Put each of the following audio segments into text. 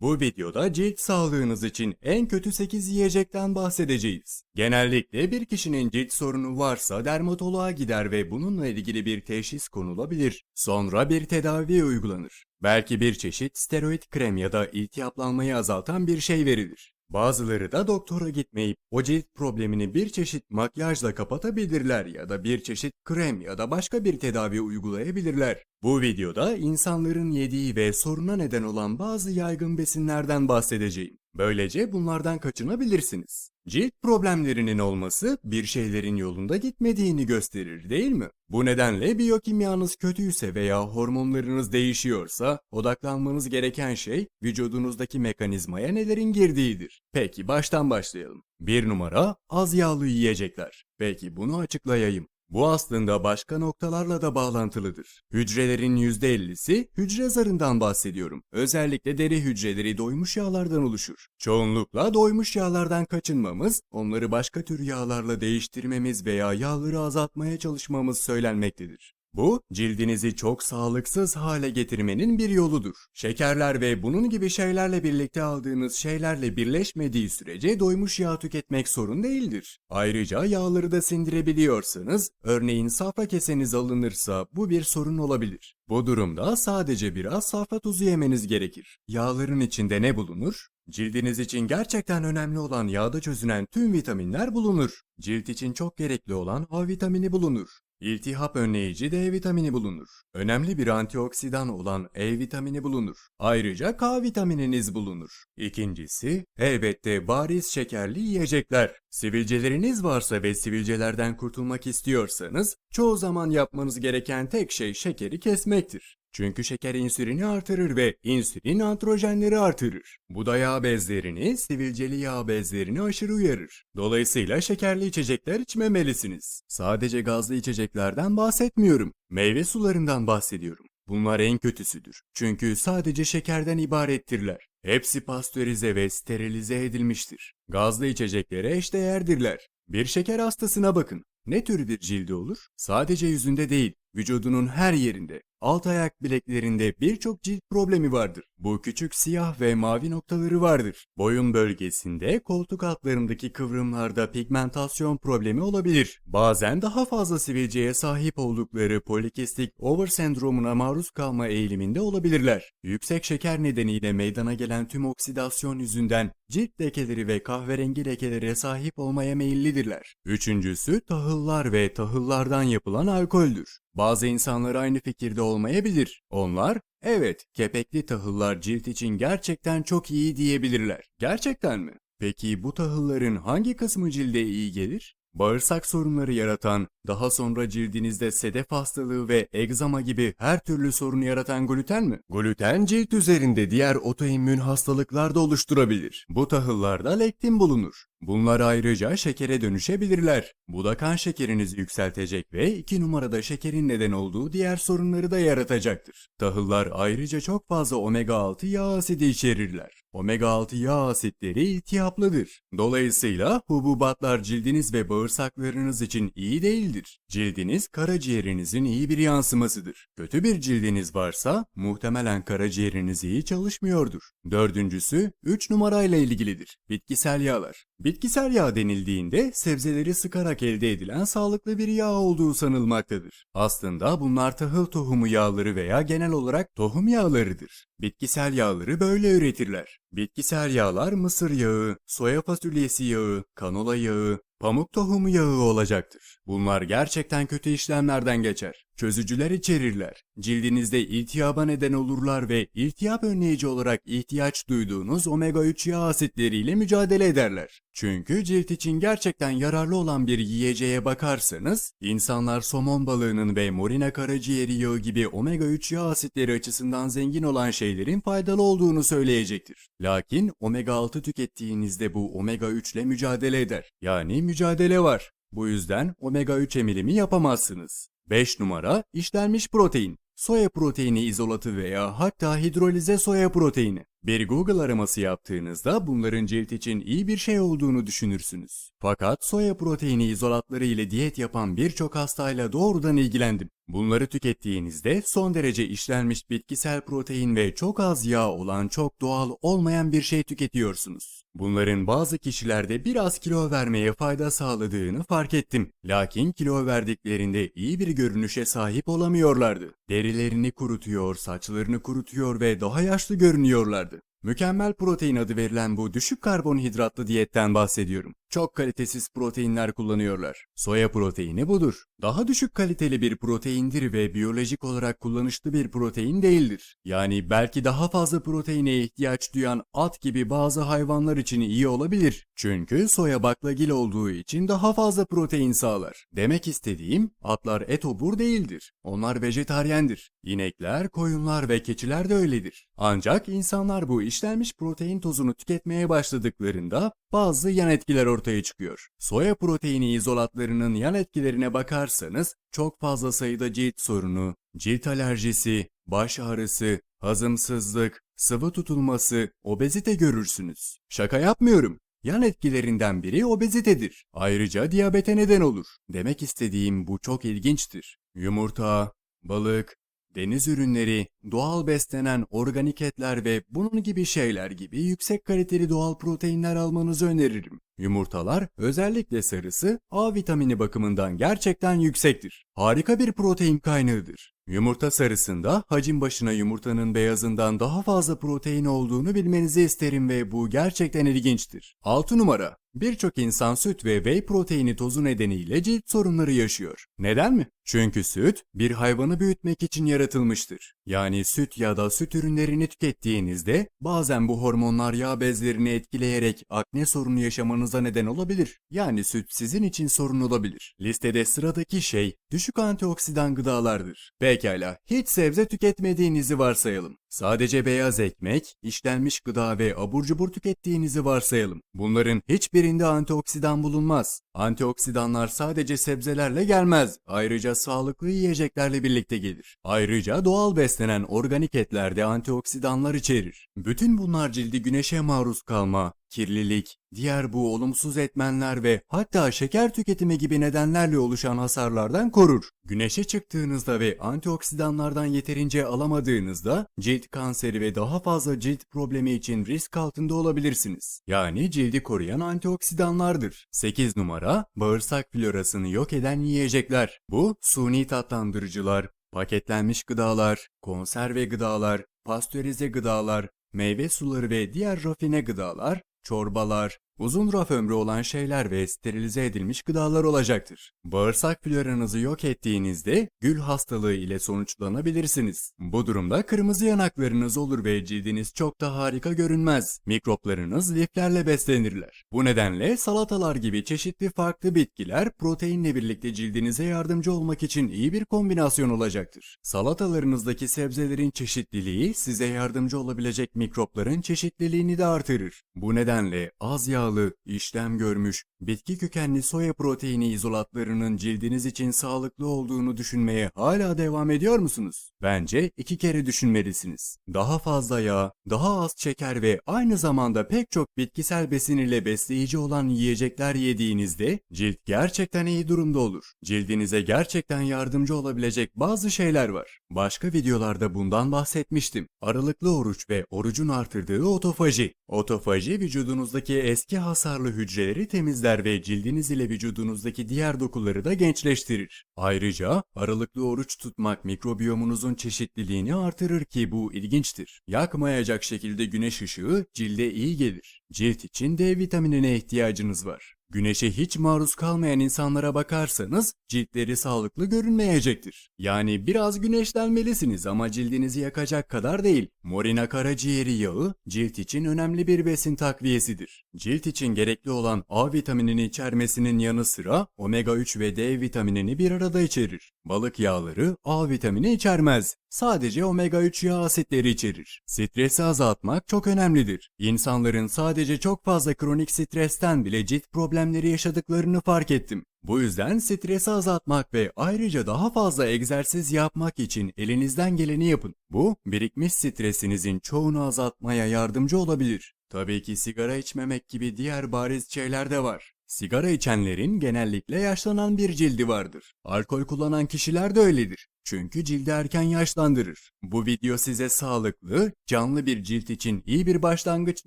Bu videoda cilt sağlığınız için en kötü 8 yiyecekten bahsedeceğiz. Genellikle bir kişinin cilt sorunu varsa dermatoloğa gider ve bununla ilgili bir teşhis konulabilir. Sonra bir tedavi uygulanır. Belki bir çeşit steroid krem ya da iltihaplanmayı azaltan bir şey verilir. Bazıları da doktora gitmeyip o cilt problemini bir çeşit makyajla kapatabilirler ya da bir çeşit krem ya da başka bir tedavi uygulayabilirler. Bu videoda insanların yediği ve soruna neden olan bazı yaygın besinlerden bahsedeceğim. Böylece bunlardan kaçınabilirsiniz. Cilt problemlerinin olması bir şeylerin yolunda gitmediğini gösterir değil mi? Bu nedenle biyokimyanız kötüyse veya hormonlarınız değişiyorsa odaklanmanız gereken şey vücudunuzdaki mekanizmaya nelerin girdiğidir. Peki baştan başlayalım. Bir numara az yağlı yiyecekler. Peki bunu açıklayayım. Bu aslında başka noktalarla da bağlantılıdır. Hücrelerin %50'si hücre zarından bahsediyorum. Özellikle deri hücreleri doymuş yağlardan oluşur. Çoğunlukla doymuş yağlardan kaçınmamız, onları başka tür yağlarla değiştirmemiz veya yağları azaltmaya çalışmamız söylenmektedir. Bu, cildinizi çok sağlıksız hale getirmenin bir yoludur. Şekerler ve bunun gibi şeylerle birlikte aldığınız şeylerle birleşmediği sürece doymuş yağ tüketmek sorun değildir. Ayrıca yağları da sindirebiliyorsanız, örneğin safra keseniz alınırsa bu bir sorun olabilir. Bu durumda sadece biraz safra tuzu yemeniz gerekir. Yağların içinde ne bulunur? Cildiniz için gerçekten önemli olan yağda çözünen tüm vitaminler bulunur. Cilt için çok gerekli olan A vitamini bulunur. İltihap önleyici D vitamini bulunur. Önemli bir antioksidan olan E vitamini bulunur. Ayrıca K vitamininiz bulunur. İkincisi, elbette bariz şekerli yiyecekler. Sivilceleriniz varsa ve sivilcelerden kurtulmak istiyorsanız, çoğu zaman yapmanız gereken tek şey şekeri kesmektir. Çünkü şeker insülini artırır ve insülin androjenleri artırır. Bu da yağ bezlerini, sivilceli yağ bezlerini aşırı uyarır. Dolayısıyla şekerli içecekler içmemelisiniz. Sadece gazlı içeceklerden bahsetmiyorum. Meyve sularından bahsediyorum. Bunlar en kötüsüdür. Çünkü sadece şekerden ibarettirler. Hepsi pastörize ve sterilize edilmiştir. Gazlı içeceklere eşdeğerdirler. Bir şeker hastasına bakın. Ne tür bir cildi olur? Sadece yüzünde değil, vücudunun her yerinde, alt ayak bileklerinde birçok cilt problemi vardır. Bu küçük siyah ve mavi noktaları vardır. Boyun bölgesinde, koltuk altlarındaki kıvrımlarda pigmentasyon problemi olabilir. Bazen daha fazla sivilceye sahip oldukları polikistik over sendromuna maruz kalma eğiliminde olabilirler. Yüksek şeker nedeniyle meydana gelen tüm oksidasyon yüzünden cilt lekeleri ve kahverengi lekelere sahip olmaya meyillidirler. Üçüncüsü tahıllar ve tahıllardan yapılan alkoldür. Bazı insanlar aynı fikirde olmayabilir. Onlar, evet kepekli tahıllar cilt için gerçekten çok iyi diyebilirler. Gerçekten mi? Peki bu tahılların hangi kısmı cilde iyi gelir? Bağırsak sorunları yaratan, daha sonra cildinizde sedef hastalığı ve egzama gibi her türlü sorunu yaratan gluten mi? Gluten cilt üzerinde diğer otoimmün hastalıklar da oluşturabilir. Bu tahıllarda lektin bulunur. Bunlar ayrıca şekere dönüşebilirler. Bu da kan şekerinizi yükseltecek ve iki numarada şekerin neden olduğu diğer sorunları da yaratacaktır. Tahıllar ayrıca çok fazla omega 6 yağ asidi içerirler. Omega 6 yağ asitleri iltihaplıdır. Dolayısıyla hububatlar cildiniz ve bağırsaklarınız için iyi değildir. Cildiniz karaciğerinizin iyi bir yansımasıdır. Kötü bir cildiniz varsa muhtemelen karaciğeriniz iyi çalışmıyordur. Dördüncüsü 3 numarayla ilgilidir. Bitkisel yağlar. Bitkisel yağ denildiğinde sebzeleri sıkarak elde edilen sağlıklı bir yağ olduğu sanılmaktadır. Aslında bunlar tahıl tohumu yağları veya genel olarak tohum yağlarıdır. Bitkisel yağları böyle üretirler. Bitkisel yağlar mısır yağı, soya fasulyesi yağı, kanola yağı, pamuk tohumu yağı olacaktır. Bunlar gerçekten kötü işlemlerden geçer. Çözücüler içerirler. Cildinizde iltihaba neden olurlar ve iltihap önleyici olarak ihtiyaç duyduğunuz omega 3 yağ asitleriyle mücadele ederler. Çünkü cilt için gerçekten yararlı olan bir yiyeceğe bakarsanız, insanlar somon balığının ve morina karaciğeri yağı gibi omega 3 yağ asitleri açısından zengin olan şeylerin faydalı olduğunu söyleyecektir. Lakin omega 6 tükettiğinizde bu omega 3 ile mücadele eder. Yani mücadele var. Bu yüzden omega 3 emilimi yapamazsınız. 5 numara işlenmiş protein. Soya proteini izolatı veya hatta hidrolize soya proteini. Bir Google araması yaptığınızda bunların cilt için iyi bir şey olduğunu düşünürsünüz. Fakat soya proteini izolatları ile diyet yapan birçok hastayla doğrudan ilgilendim. Bunları tükettiğinizde son derece işlenmiş bitkisel protein ve çok az yağ olan çok doğal olmayan bir şey tüketiyorsunuz. Bunların bazı kişilerde biraz kilo vermeye fayda sağladığını fark ettim. Lakin kilo verdiklerinde iyi bir görünüşe sahip olamıyorlardı. Derilerini kurutuyor, saçlarını kurutuyor ve daha yaşlı görünüyorlardı. Mükemmel protein adı verilen bu düşük karbonhidratlı diyetten bahsediyorum. Çok kalitesiz proteinler kullanıyorlar. Soya proteini budur. Daha düşük kaliteli bir proteindir ve biyolojik olarak kullanışlı bir protein değildir. Yani belki daha fazla proteine ihtiyaç duyan at gibi bazı hayvanlar için iyi olabilir. Çünkü soya baklagil olduğu için daha fazla protein sağlar. Demek istediğim atlar etobur değildir. Onlar vejetaryendir. İnekler, koyunlar ve keçiler de öyledir. Ancak insanlar bu işlenmiş protein tozunu tüketmeye başladıklarında bazı yan etkiler ortaya çıkıyor. Soya proteini izolatlarının yan etkilerine bakarsanız çok fazla sayıda cilt sorunu, cilt alerjisi, baş ağrısı, hazımsızlık, sıvı tutulması, obezite görürsünüz. Şaka yapmıyorum. Yan etkilerinden biri obezitedir. Ayrıca diyabete neden olur. Demek istediğim bu çok ilginçtir. Yumurta, balık, deniz ürünleri, doğal beslenen organik etler ve bunun gibi şeyler gibi yüksek kaliteli doğal proteinler almanızı öneririm. Yumurtalar, özellikle sarısı, A vitamini bakımından gerçekten yüksektir. Harika bir protein kaynağıdır. Yumurta sarısında hacim başına yumurtanın beyazından daha fazla protein olduğunu bilmenizi isterim ve bu gerçekten ilginçtir. 6 numara. Birçok insan süt ve whey proteini tozu nedeniyle cilt sorunları yaşıyor. Neden mi? Çünkü süt bir hayvanı büyütmek için yaratılmıştır. Yani süt ya da süt ürünlerini tükettiğinizde bazen bu hormonlar yağ bezlerini etkileyerek akne sorunu yaşamanıza neden olabilir. Yani süt sizin için sorun olabilir. Listede sıradaki şey düşük antioksidan gıdalardır. Pekala, hiç sebze tüketmediğinizi varsayalım. Sadece beyaz ekmek, işlenmiş gıda ve abur cubur tükettiğinizi varsayalım. Bunların hiçbirinde antioksidan bulunmaz. Antioksidanlar sadece sebzelerle gelmez. Ayrıca sağlıklı yiyeceklerle birlikte gelir. Ayrıca doğal beslenen organik etlerde antioksidanlar içerir. Bütün bunlar cildi güneşe maruz kalma, kirlilik, diğer bu olumsuz etmenler ve hatta şeker tüketimi gibi nedenlerle oluşan hasarlardan korur. Güneşe çıktığınızda ve antioksidanlardan yeterince alamadığınızda cilt kanseri ve daha fazla cilt problemi için risk altında olabilirsiniz. Yani cildi koruyan antioksidanlardır. 8 numara bağırsak florasını yok eden yiyecekler. Bu suni tatlandırıcılar, paketlenmiş gıdalar, konserve gıdalar, pastörize gıdalar, meyve suları ve diğer rafine gıdalar, çorbalar, uzun raf ömrü olan şeyler ve sterilize edilmiş gıdalar olacaktır. Bağırsak floranızı yok ettiğinizde gül hastalığı ile sonuçlanabilirsiniz. Bu durumda kırmızı yanaklarınız olur ve cildiniz çok da harika görünmez. Mikroplarınız liflerle beslenirler. Bu nedenle salatalar gibi çeşitli farklı bitkiler proteinle birlikte cildinize yardımcı olmak için iyi bir kombinasyon olacaktır. Salatalarınızdaki sebzelerin çeşitliliği size yardımcı olabilecek mikropların çeşitliliğini de artırır. Bu nedenle az yağlı, işlem görmüş, bitki kökenli soya proteini izolatlarının cildiniz için sağlıklı olduğunu düşünmeye hala devam ediyor musunuz? Bence iki kere düşünmelisiniz. Daha fazla yağ, daha az şeker ve aynı zamanda pek çok bitkisel besin ile besleyici olan yiyecekler yediğinizde cilt gerçekten iyi durumda olur. Cildinize gerçekten yardımcı olabilecek bazı şeyler var. Başka videolarda bundan bahsetmiştim. Aralıklı oruç ve orucun artırdığı otofaji. Otofaji vücudunuzdaki eski hasarlı hücreleri temizler ve cildiniz ile vücudunuzdaki diğer dokuları da gençleştirir. Ayrıca aralıklı oruç tutmak mikrobiyomunuzun çeşitliliğini artırır ki bu ilginçtir. Yakmayacak şekilde güneş ışığı cilde iyi gelir. Cilt için D vitaminine ihtiyacınız var. Güneşe hiç maruz kalmayan insanlara bakarsanız ciltleri sağlıklı görünmeyecektir. Yani biraz güneşlenmelisiniz ama cildinizi yakacak kadar değil. Morina karaciğeri yağı cilt için önemli bir besin takviyesidir. Cilt için gerekli olan A vitaminini içermesinin yanı sıra omega 3 ve D vitaminini bir arada içerir. Balık yağları A vitamini içermez. Sadece omega 3 yağ asitleri içerir. Stresi azaltmak çok önemlidir. İnsanların sadece çok fazla kronik stresten bile cilt problemleri yaşadıklarını fark ettim. Bu yüzden stresi azaltmak ve ayrıca daha fazla egzersiz yapmak için elinizden geleni yapın. Bu, birikmiş stresinizin çoğunu azaltmaya yardımcı olabilir. Tabii ki sigara içmemek gibi diğer bariz şeyler de var. Sigara içenlerin genellikle yaşlanan bir cildi vardır. Alkol kullanan kişiler de öyledir. Çünkü cildi erken yaşlandırır. Bu video size sağlıklı, canlı bir cilt için iyi bir başlangıç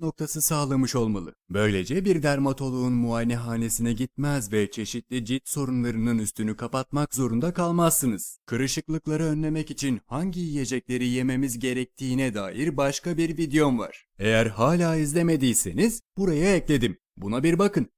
noktası sağlamış olmalı. Böylece bir dermatoloğun muayenehanesine gitmez ve çeşitli cilt sorunlarının üstünü kapatmak zorunda kalmazsınız. Kırışıklıkları önlemek için hangi yiyecekleri yememiz gerektiğine dair başka bir videom var. Eğer hala izlemediyseniz buraya ekledim. Buna bir bakın.